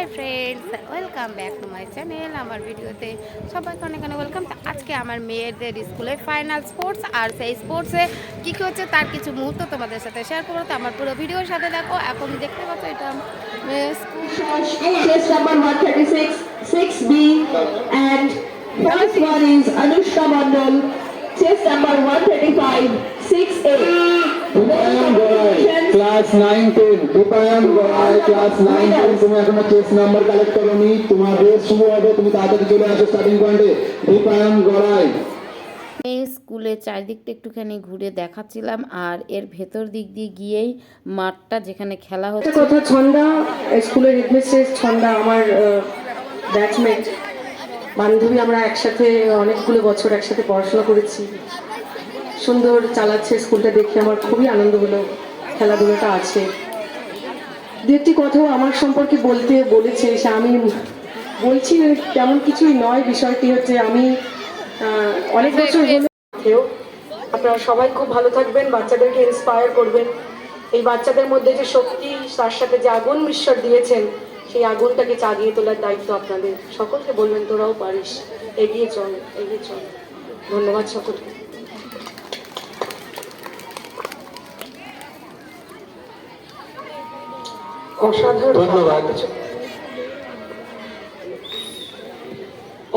Hi friends welcome back to my channel আমার ভিডিওতে সবাইকে অনেক অনেক ওয়েলকাম আজকে আমার মেয়েদের স্কুলের ফাইনাল স্পোর্টস আর সেই স্পোর্টসে কী কী হচ্ছে তার কিছু মুহূর্ত তোমাদের সাথে শেয়ার করব তো আমার পুরো ভিডিওর সাথে দেখো এখন দেখতে পাচ্ছ এটা মেয়ের school Test number 136, 6B, and first one is Anushka Mandal. Test number 135, 6A. Dipayan Garai class nine ten Dipayan Garai class nine ten তুমি এখনও চেস নাম্বার কালেক্ট করোনি। তোমার রেস শুরু হবে তুমি তাড়াতাড়ি চলে আসো স্টার্টিং পয়েন্টে দীপায়ন গড়াই। এই স্কুলের চারিদিকটা একটুখানি ঘুরে দেখাচ্ছিলাম আর এর ভেতর দিক দিয়ে গিয়েই মাঠটা যেখানে খেলা হচ্ছে। কথা ছন্দা স্কুলের হেডমিস্ট্রেস ছন্দা আমার ব্যাচমেট বান্ধবী আমরা একসাথে অনেকগুলো বছর একসাথে পড়াশোনা করেছি। সুন্দর চালাচ্ছে স্কুলটা দেখে আমার খুবই আনন্দ হলো। খেলাধুলোটা আছে। দু একটি কথাও আমার সম্পর্কে বলতে বলেছে সে আমি বলছি তেমন কিছুই নয় বিষয়টি হচ্ছে আমি অনেক বছর হলো কেউ আপনারা সবাই খুব ভালো থাকবেন বাচ্চাদেরকে ইন্সপায়ার করবেন। এই বাচ্চাদের মধ্যে যে শক্তি তার সাথে যে আগুন ঈশ্বর দিয়েছেন সেই আগুনটাকে চাগিয়ে তোলার দায়িত্ব আপনাদের। সকলকে বলবেন তোরাও পারিস। এগিয়ে চল এগিয়ে চল। ধন্যবাদ সকলকে। অসাধারণ ধন্যবাদ। কিছু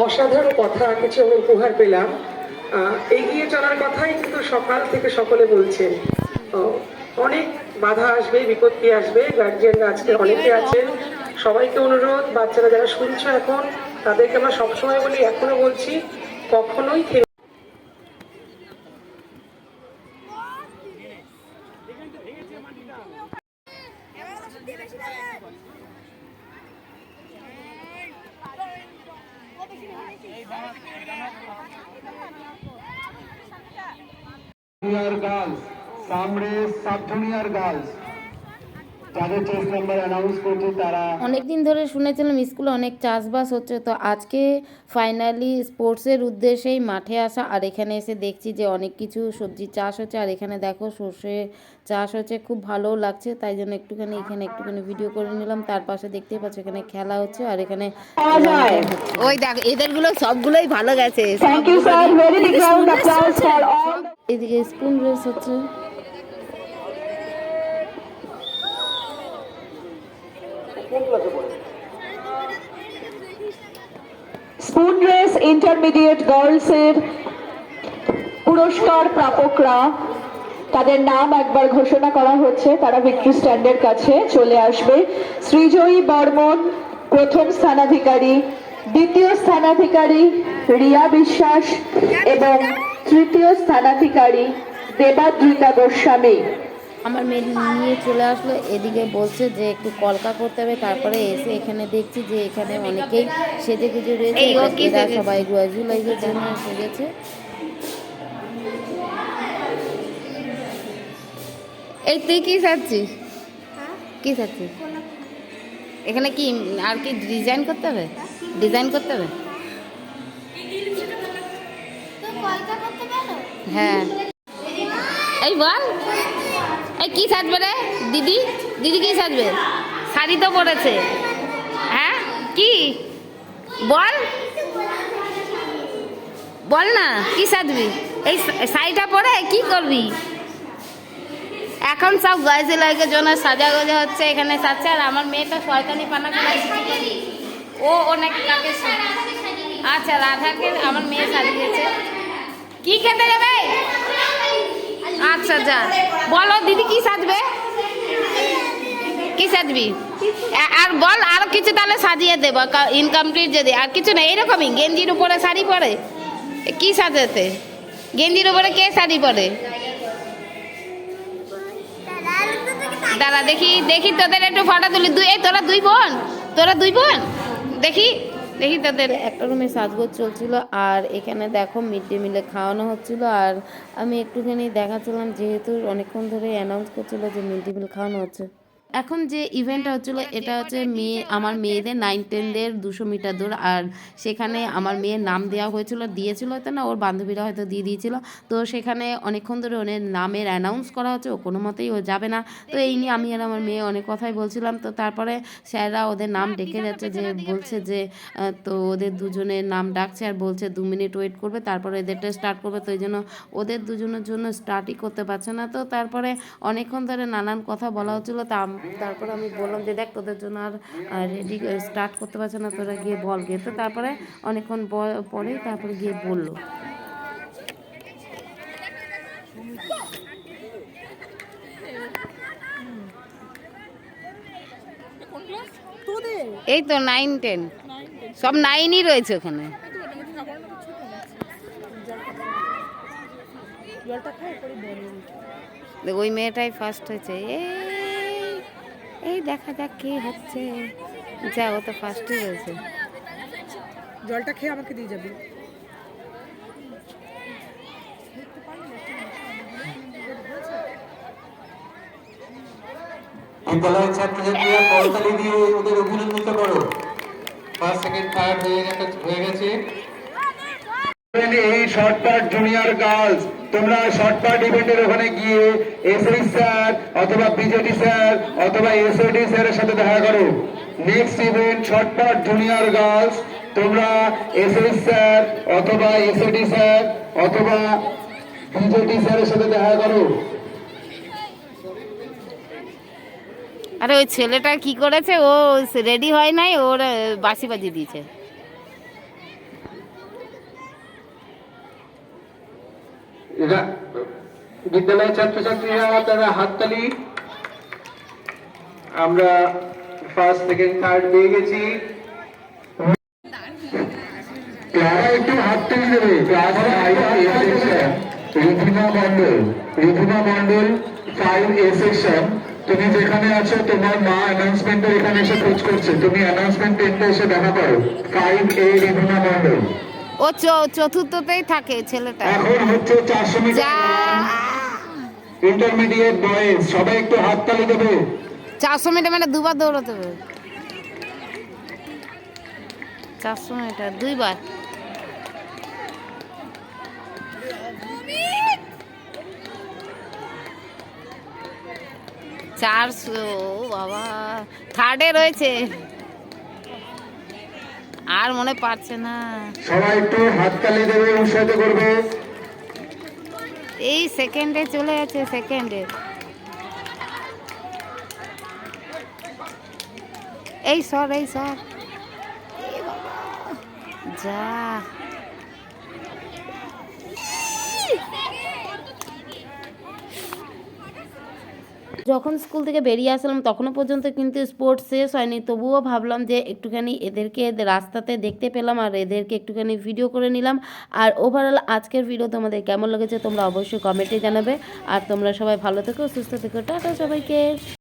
অসাধারণ কথা কিছু উপহার পেলাম। এগিয়ে চলার কথাই কিন্তু সকাল থেকে সকলে বলছেন। অনেক বাধা আসবে বিপত্তি আসবে গার্জিয়ানরা আজকে অনেকে আছেন। সবাইকে অনুরোধ বাচ্চারা যারা শুনছো এখন তাদেরকে আমরা সবসময় বলি এখনও বলছি কখনোই গার্লস সামনে সাব জুনিয়র গার্লস যাদের চেস নাম্বার অ্যানাউন্স করছে তারা অনেক দিন ধরে শুনেছিলাম স্কুলে অনেক চাষবাস হচ্ছে। তো আজকে ফাইনালি স্পোর্টসের উদ্দেশ্যেই মাঠে আসা আর এখানে এসে দেখছি যে অনেক কিছু সবজি চাষ হচ্ছে। আর এখানে দেখো সর্ষে চাষ হচ্ছে খুব ভালোও লাগছে। তাই জন্য একটুখানি এখানে একটুখানি ভিডিও করে নিলাম। তার পাশে দেখতে পাচ্ছ এখানে খেলা হচ্ছে আর এখানে ওই দেখো এদেরগুলো সবগুলোই ভালো গেছে. এদিকে স্পুন রেস হচ্ছে স্পুন রেস ইন্টারমিডিয়েট গার্লসের পুরস্কার প্রাপকরা, তাদের নাম একবার ঘোষণা করা হচ্ছে, তারা ভিক্টরি স্ট্যান্ডের কাছে চলে আসবে। শ্রীজয়ী বর্মন, প্রথম স্থানাধিকারী, দ্বিতীয় স্থানাধিকারী রিয়া বিশ্বাস এবং তৃতীয় স্থানাধিকারী দেবাদ্রিতা গোস্বামী। আমার মেয়ে নিয়ে চলে আসলো এদিকে বলছে যে একটু কলকা করতে হবে তারপরে এসে এখানে দেখছি যে এখানে অনেকেই সেজে গুজে রয়েছে। এরা সবাই গ্রাজুয়ালাইজের জন্য সেজেছে? এই তুই কি সাজছিস? কি সাজছিস? এখানে কি আর কি ডিজাইন করতে হবে? ডিজাইন করতে হবে? হ্যাঁ। এই বল। এই কি সাজবে রে? দিদি? দিদি কি সাজবে? শাড়ি তো পরেছে। হ্যাঁ? কি? বল। বল না কি সাজবি? এই শাড়িটা পরে কি করবি? এখন সব গাইজে লাগে জন্য সাজা গোজা হচ্ছে এখানে সাজছে আর আমার মেয়েটা শয়তানি পানা ও ও নাকি কাকে আচ্ছা রাধাকে আমার মেয়ে সাজিয়েছে। কি খেতে যাবে আচ্ছা যা। বলো, দিদি কি সাজবে? কি সাজবি? আর বল, আর কিছু তাহলে সাজিয়ে দেবো ইনকমপ্লিট যদি। আর কিছু না এরকমই, গেঞ্জির উপরে শাড়ি পরে। কি সাজাতে? গেঞ্জির উপরে কে শাড়ি পরে? দাঁড়া, দেখি দেখি তোদের একটু ফটো তুলি। দুই তোরা দুই বোন? তোরা দুই বোন? দেখি। দেখি তাদের একটা রুমে সাজগোজ চলছিল আর এখানে দেখো মিড ডে মিলে খাওয়ানো হচ্ছিল আর আমি একটুখানি দেখাচ্ছিলাম যেহেতু অনেকক্ষণ ধরে অ্যানাউন্স করছিল যে মিড ডে মিল খাওয়ানো হচ্ছে। এখন যে ইভেন্টটা হচ্ছিল, এটা হচ্ছে মেয়ে, আমার মেয়েদের নাইন টেনদের দুশো মিটার দূর আর সেখানে আমার মেয়ের নাম দেওয়া হয়েছিল, দিয়েছিল হয়তো না, ওর বান্ধবীরা হয়তো দিয়ে দিয়েছিল। তো সেখানে অনেকক্ষণ ধরে ওনের নামের অ্যানাউন্স করা হচ্ছে, ও কোনো মতেই ও যাবে না। তো এই নিয়ে আমি আর আমার মেয়ে অনেক কথাই বলছিলাম। তো তারপরে স্যাররা ওদের নাম ডেকে যাচ্ছে, যে বলছে যে তো ওদের দুজনের নাম ডাকছে, আর বলছে দু মিনিট ওয়েট করবে, তারপরে এদেরটা স্টার্ট করবে। তো এই জন্য ওদের দুজনের জন্য স্টার্টই করতে পারছে না। তো তারপরে অনেকক্ষণ ধরে নানান কথা বলা হচ্ছিল। তা তারপরে আমি বললাম যে দেখ তোদের জন্য আর রেডি স্টার্ট করতে পারছে না তোরা গিয়ে বল গিয়ে। তো তারপরে অনেকক্ষণ প- পরেই তারপরে গিয়ে বলল। এই তো নাইন টেন সব নাইনই রয়েছে ওখানে। দেখ, ওই মেয়েটাই ফার্স্ট হয়েছে। এই এই দেখা যাক কি হচ্ছে। যা ও তো ফার্স্টই হয়েছে। জলটা খেয়ে আমাকে দিয়ে যাবি। বিদ্যালয়ের ছাত্রছাত্রীরা করতালি দিয়ে ওদের অভিনন্দিত করো ফার্স্ট সেকেন্ড থার্ড হয়ে গেছে হয়ে গেছে। এই শর্টপাট জুনিয়র গার্লস তোমরা শর্টপাট ইভেন্টের ওখানে গিয়ে এসএই স্যার অথবা বিজেডি স্যার অথবা এসওডি স্যারের সাথে দেখা করো। Next event shotput junior girls তোমরা এসএই স্যার অথবা এসওডি স্যার অথবা বিজেডি স্যারের সাথে দেখা করো। আরে ওই ছেলেটা কি করেছে? ও রেডি হয় নাই, ওর বাসি বাজি দিয়েছে এরা বিদ্যালয়ের ছাত্রছাত্রীরা তারা হাততালি। আমরা ফার্স্ট সেকেন্ড থার্ড পেয়ে গেছি। ক্লাস একটু হাততালি দেবে। Class Ridhima Mondal Ridhima Mondal five A section তুমি যেখানে আছো তোমার মা অ্যানাউন্সমেন্টের এখানে এসে খোঁজ করছে। তুমি অ্যানাউন্সমেন্ট টেন্টে এসে দেখা করো। ফাইভ এ রিধিমা মন্ডল ও চ- চতুর্থতেই থাকে ছেলেটা। এখন হচ্ছে চারশো মিটার। ইন্টারমিডিয়েট বয়েজ সবাই একটু হাততালি দেবে। চারশো মিটার মানে দুবার দৌড়াতে হবে। চারশো মিটার দুইবার। চারশো বাবা থার্ডে রয়েছে। আর মনে পারছে না। সবাই একটু হাততালি দেবে উৎসাহিত করবে। এই সেকেন্ডে চলে যাচ্ছে সেকেন্ডে এই সর এই সর। যা। যখন স্কুল থেকে বেরিয়ে আসলাম, তখনও পর্যন্ত কিন্তু স্পোর্টস শেষ হয়নি। তবুও ভাবলাম যে একটুখানি এদেরকে রাস্তাতে দেখতে পেলাম আর এদেরকে একটুখানি ভিডিও করে নিলাম। আর ওভারঅল আজকের ভিডিও তোমাদের কেমন লেগেছে তোমরা অবশ্যই কমেন্টে জানাবে। আর তোমরা সবাই ভালো থেকো, সুস্থ থেকো। টাটা সবাইকে।